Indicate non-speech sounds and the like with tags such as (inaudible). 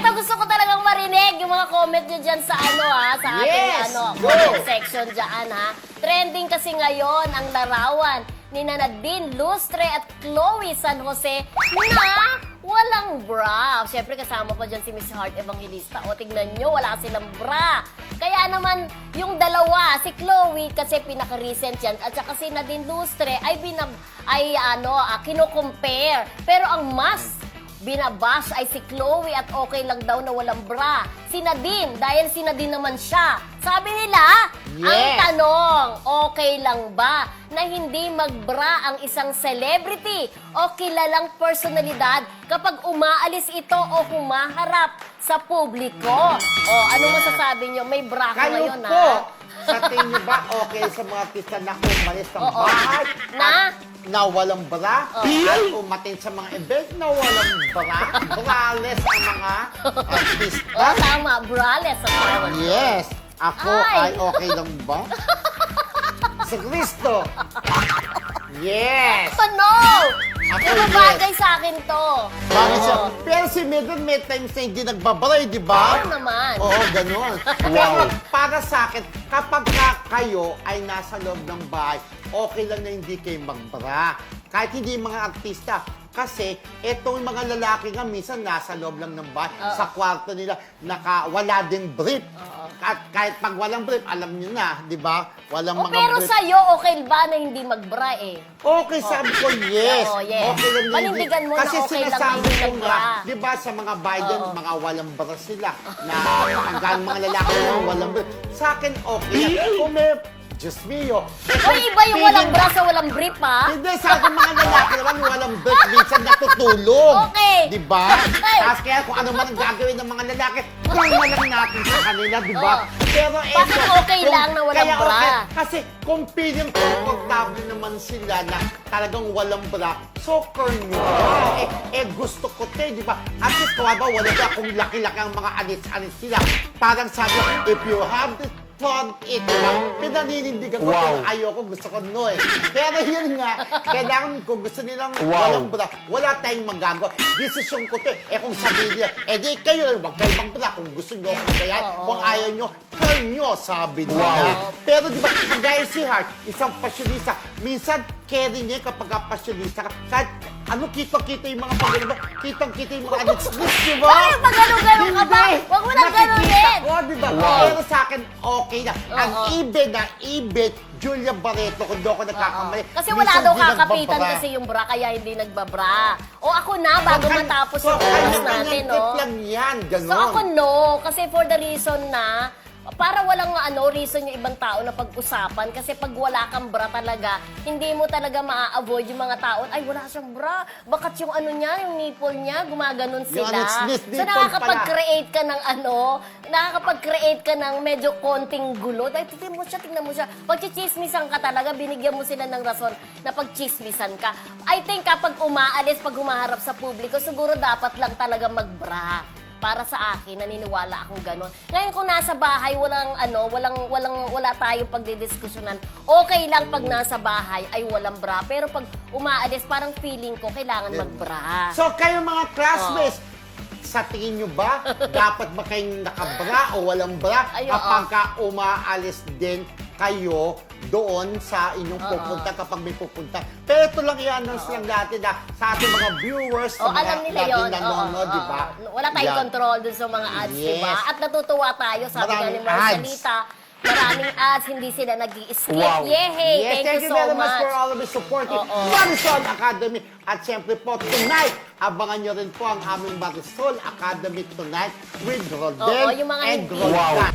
eto gusto ko talagang marinig yung mga comment nyo dyan sa ano ha, sa ating Yes, ano, comment section dyan ha. Trending kasi ngayon ang larawan ni Nadine Lustre at Chloe San Jose na walang bra. Siyempre kasama pa dyan si Miss Heart Evangelista. O tignan nyo, wala silang bra. Kaya naman yung dalawa, si Chloe kasi pinaka-recent yan at saka si Nadine Lustre ay binab ay ano, ah, kino-compare. Pero ang mas Binabash ay si Chloe at okay lang daw na walang bra. Si Nadine, dahil si Nadine naman siya. Sabi nila, ang Yes. tanong, okay lang ba na hindi magbra ang isang celebrity o kilalang personalidad kapag umaalis ito o humaharap sa publiko? O, anong masasabi nyo? May bra ko ngayon, po, ha? Sa tingin niyo ba okay sa mga artista na umalis ng Oo. bahay Na? at na walang bra at umatin sa mga event na walang bra braless ang mga (laughs) artista? O, tama, braless ang tawag. Yes. Ako Ay. ay okay lang ba? (laughs) si Cristo. Yes. Ito, no! Ako, Nababagay sa akin to. Bakit siya? Pero si Megan may times na hindi nagbabalay, di ba? Oo naman. Oo, ganun. (laughs) Pero para sa akin, kapag ka kayo ay nasa loob ng bahay, okay lang na hindi kayo magbara. Kahit hindi mga artista. Kasi etong mga lalaki nga minsan nasa loob lang ng bahay, Oo. sa kwarto nila, naka, wala din brief. At kahit pag walang brief, alam nyo na, di ba? Walang O, mga pero brief. sa'yo, okay ba na hindi magbra eh? Okay, sabi ko, yes. Oo, yes. Okay lang na hindi. Panindigan mo na Kasi okay lang na sinasabi hindi ko nagbra. nga, di ba sa mga Biden, Oo. mga walang bra sila. Na hanggang mga lalaki na walang bra. Sa akin, okay lang. Kung may, Diyos mio. Eh, kung iba yung walang feeling- bra sa walang brief, ha? Hindi, sa akin mga lalaki naman, walang break, minsan natutulog. Okay. Di ba? Okay. Tapos kaya kung ano man ang gagawin ng mga lalaki, gawin na lang natin sa kanila, di ba? Oo. Pero Bakit eto, okay kung- lang na walang kaya bra? okay, kasi kung feeling komportable naman sila na talagang walang bra, soccer nyo. Eh, eh gusto ko te, di ba? At least kawawa, wala ba kung laki-laki ang mga anis-anis sila. Parang sabi, if you have this front it, ba? Pinaninindigan ko Wow. ayoko, gusto ko no eh. Pero yun nga, kailangan kung gusto nilang Wow. walang bra, wala tayong magagawa. Desisyon ko to eh. Eh kung sabihin nila, eh di kayo, wag kayo magbra. Kung gusto nyo, kaya Oo. kung ayaw nyo, kanyo, sabi nila. Wow. Pero di ba, kagaya si Hart, isang pasyonista, minsan, carry niya kapag ka pasyonista ka. Kahit, ano, kita-kita yung mga pagano kitang-kita yung mga addicts, (laughs) di ba? Ay, magano-gano ka ba? Huwag mo na Nakikita ganunin. ko, di ba? Wow. Pero sa akin, okay na. Ang Oo. ibe na ibe, Julia Barreto, kung doon ako nagkakamali. Kasi wala minsan daw di kakapitan nagbabara. kasi yung bra, kaya hindi nagbabra. O ako na, bago So, matapos so, yung oras kanya-kanyang natin, tip no? lang yan, ganun. So ako no, kasi for the reason na para walang ano reason yung ibang tao na pag-usapan kasi pag wala kang bra talaga, hindi mo talaga maa-avoid yung mga tao. Ay, wala siyang bra. Bakat yung ano niya, yung nipple niya, gumaganon Yung sila. ano, sniff so nipple nakakapag-create ka ng ano, nakakapag-create ka ng medyo konting gulo. Dahil tingnan mo siya, tingnan mo siya. Pag chichismisan ka talaga, binigyan mo sila ng rason na pag-chismisan ka. I think kapag umaalis, pag humaharap sa publiko, siguro dapat lang talaga magbra para sa akin, naniniwala akong gano'n. Ngayon kung nasa bahay, walang ano, walang walang wala tayong pagdidiskusyonan. Okay lang pag nasa bahay ay walang bra, pero pag umaalis, parang feeling ko kailangan magbra. So, kayo mga classmates, sa tingin nyo ba, dapat ba kayong nakabra o walang bra Ay, oo. kapag ka umaalis din kayo doon sa inyong Oo. pupunta kapag may pupunta. Pero ito lang i-announce lang natin na sa ating mga viewers, O, sa mga alam nila laging yun. nanonood, Oo, di ba? oo. Wala tayong Yan. control dun sa mga ads, di ba? Yes. At natutuwa tayo, sabi nga ni Maraming Marcelita, maraming ads, hindi sila nag skip Wow. Yehey! Yes, thank, you so very much for all of you supporting Oo. Marisol Academy. At syempre po, tonight, abangan nyo rin po ang aming Marisol Academy tonight with Rodel Oo, yung mga and hindi- Roldan.